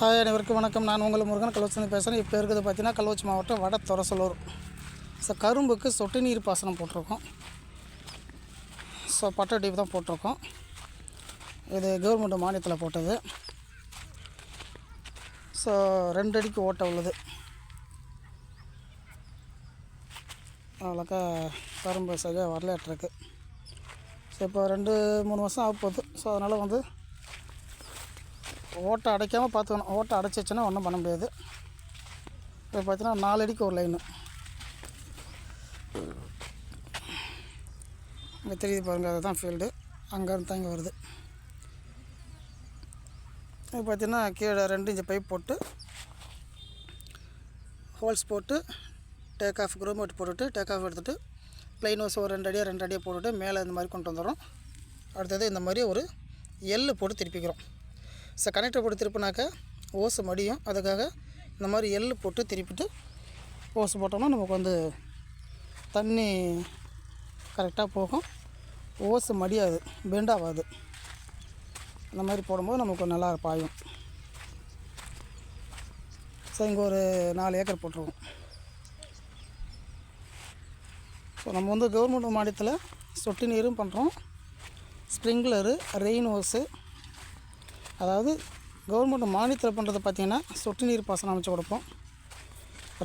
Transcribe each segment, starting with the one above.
Hi அனைவருக்கும் வணக்கம். நான் உங்கள் முருகன். கள்ளக்குறிச்சி பேசுகிறேன் இப்போ இருக்கிறது பார்த்தீங்கன்னா கள்ளக்குறிச்சி மாவட்டம் வட தொரசலூர். ஸோ கரும்புக்கு சொட்டு நீர் பாசனம் போட்டிருக்கோம். ஸோ பட்டை டீப் தான் போட்டிருக்கோம். இது கவர்மெண்ட் மானியத்தில் போட்டது. ஸோ ரெண்டு அடிக்கு ஓட்டை உள்ளது. அவ்வளோக்கா கரும்பு சரியாக வரலாற்றிருக்கு. ஸோ இப்போ ரெண்டு மூணு வருஷம் ஆக போகுது ஸோ அதனால் வந்து ஓட்டை அடைக்காமல் பார்த்துக்கணும். ஓட்டை அடைச்சிச்சுன்னா ஒன்றும் பண்ண முடியாது. இப்போ பார்த்தீங்கன்னா நாலு அடிக்கு ஒரு லைனு இங்கே தெரியுது பாருங்கள் அதுதான் ஃபீல்டு அங்கேருந்து தான் இங்கே வருது. இப்போ பார்த்தீங்கன்னா கீழே ரெண்டு இன்ச்சு பைப் போட்டு ஹோல்ஸ் போட்டு டேக் ஆஃப் குரூமெட் போட்டுவிட்டு டேக் ஆஃப் எடுத்துகிட்டு ப்ளைன் ஹோஸ் ஒரு ரெண்டு அடியாக ரெண்டு அடியாக போட்டுவிட்டு மேலே இந்த மாதிரி கொண்டு வந்துடுறோம். அடுத்தது இந்த மாதிரி ஒரு எள்ளு போட்டு திருப்பிக்கிறோம். ஸோ கனெக்டர் போட்டு திருப்பினாக்கா ஓசு மடியும். அதுக்காக இந்த மாதிரி எள் போட்டு திருப்பிட்டு ஓசு போட்டோம்னா நமக்கு வந்து தண்ணி கரெக்டாக போகும். ஓசு மடியாது பெண்டாகாது இந்த மாதிரி போடும்போது நமக்கு நல்லா பாயும். ஸோ இங்கே ஒரு நாலு ஏக்கர் போட்டுருவோம். ஸோ நம்ம வந்து கவர்மெண்ட் மாநிலத்தில் சொட்டு நீரும் பண்ணுறோம் ஸ்ப்ரிங்க்லரு ரெயின் ஹோஸு அதாவது கவர்மெண்ட் மானியத்தில் பண்ணுறது பார்த்திங்கன்னா சொட்டு நீர் பாசனம் அமைச்சு கொடுப்போம்.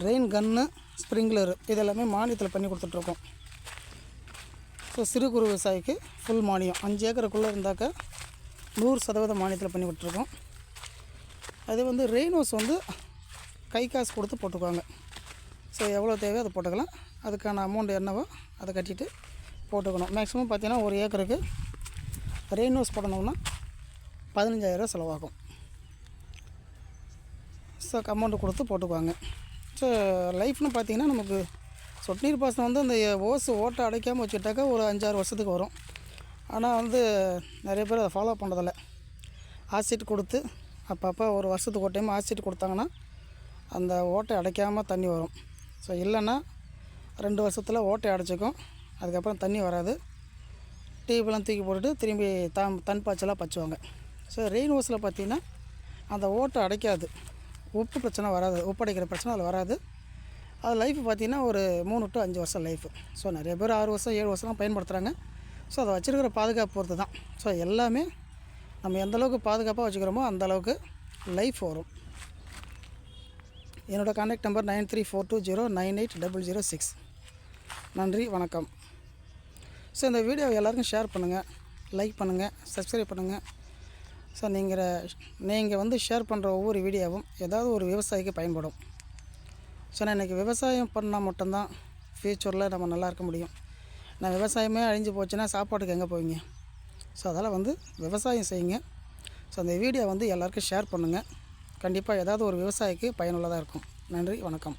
ரெயின் கன்னு ஸ்ப்ரிங்க்லரு இதெல்லாமே மானியத்தில் பண்ணி கொடுத்துட்ருக்கோம். ஸோ சிறு குறு விவசாயிக்கு ஃபுல் மானியம். அஞ்சு ஏக்கருக்குள்ளே இருந்தாக்க நூறு சதவீதம் மானியத்தில் பண்ணி கொடுத்துருக்கோம் அது வந்து ரெயின் ஹவுஸ் வந்து கை காசு கொடுத்து போட்டுக்குவாங்க. ஸோ எவ்வளோ தேவையோ அதை போட்டுக்கலாம். அதுக்கான அமௌண்ட் என்னவோ அதை கட்டிட்டு போட்டுக்கணும். மேக்ஸிமம் பார்த்திங்கன்னா ஒரு ஏக்கருக்கு ரெயின் ஹவுஸ் போடணும்னா பதினஞ்சாயிரரூவா செலவாகும். ஸோ அமௌண்ட்டு கொடுத்து போட்டுக்குவாங்க. ஸோ லைஃப்னு பார்த்திங்கன்னா நமக்கு சொட்டு நீர் பாசனம் வந்து அந்த ஓசு ஓட்டை அடைக்காமல் வச்சுக்கிட்டாக்கா ஒரு அஞ்சாறு வருஷத்துக்கு வரும். ஆனால் வந்து நிறைய பேர் அதை ஃபாலோ பண்ணுறதில்ல ஆசிட் கொடுத்து அப்பப்போ ஒரு வருஷத்துக்கு ஒரு டைம் ஆசிட் கொடுத்தாங்கன்னா அந்த ஓட்டை அடைக்காமல் தண்ணி வரும். ஸோ இல்லைன்னா ரெண்டு வருஷத்தில் ஓட்டை அடைச்சிக்கும். அதுக்கப்புறம் தண்ணி வராது. டியூப்லாம் தூக்கி போட்டுட்டு திரும்பி தான் தன் பாய்ச்சலாக பச்சுவாங்க. ஸோ ரெயின் ஹவுஸில் பார்த்தீங்கன்னா அந்த ஓட்டை அடைக்காது. உப்பு பிரச்சனை வராது. உப்பு அடைக்கிற பிரச்சனை அதில் வராது. அது லைஃப் பார்த்திங்கன்னா ஒரு மூணு டு அஞ்சு வருஷம் லைஃப் ஸோ நிறைய பேர் ஆறு வருஷம் ஏழு வருஷம்லாம் பயன்படுத்துகிறாங்க ஸோ அதை வச்சுருக்கிற பாதுகாப்பு பொறுத்து தான். ஸோ எல்லாமே நம்ம எந்தளவுக்கு பாதுகாப்பாக வச்சுக்கிறோமோ அந்த அளவுக்கு லைஃப் வரும். என்னோடய contact number nine three four two zero nine eight double zero six. நன்றி வணக்கம். ஸோ இந்த வீடியோவை எல்லாருக்கும் ஷேர் பண்ணுங்கள் லைக் பண்ணுங்கள் சப்ஸ்கிரைப் பண்ணுங்கள் ஸோ நீங்கள் நீங்கள் வந்து ஷேர் பண்ணுற ஒவ்வொரு வீடியோவும் ஏதாவது ஒரு விவசாயிக்கு பயன்படும். ஸோ நான் இன்றைக்கி விவசாயம் பண்ணால் மட்டும்தான் ஃப்யூச்சரில் நம்ம நல்லா இருக்க முடியும். நான் விவசாயமே அழிஞ்சு போச்சுன்னா சாப்பாட்டுக்கு எங்கே போவீங்க? ஸோ அதால் வந்து விவசாயம் செய்யுங்க. ஸோ அந்த வீடியோ வந்து எல்லாருக்கும் ஷேர் பண்ணுங்கள் கண்டிப்பாக ஏதாவது ஒரு விவசாயிக்கு பயனுள்ளதாக இருக்கும். நன்றி வணக்கம்.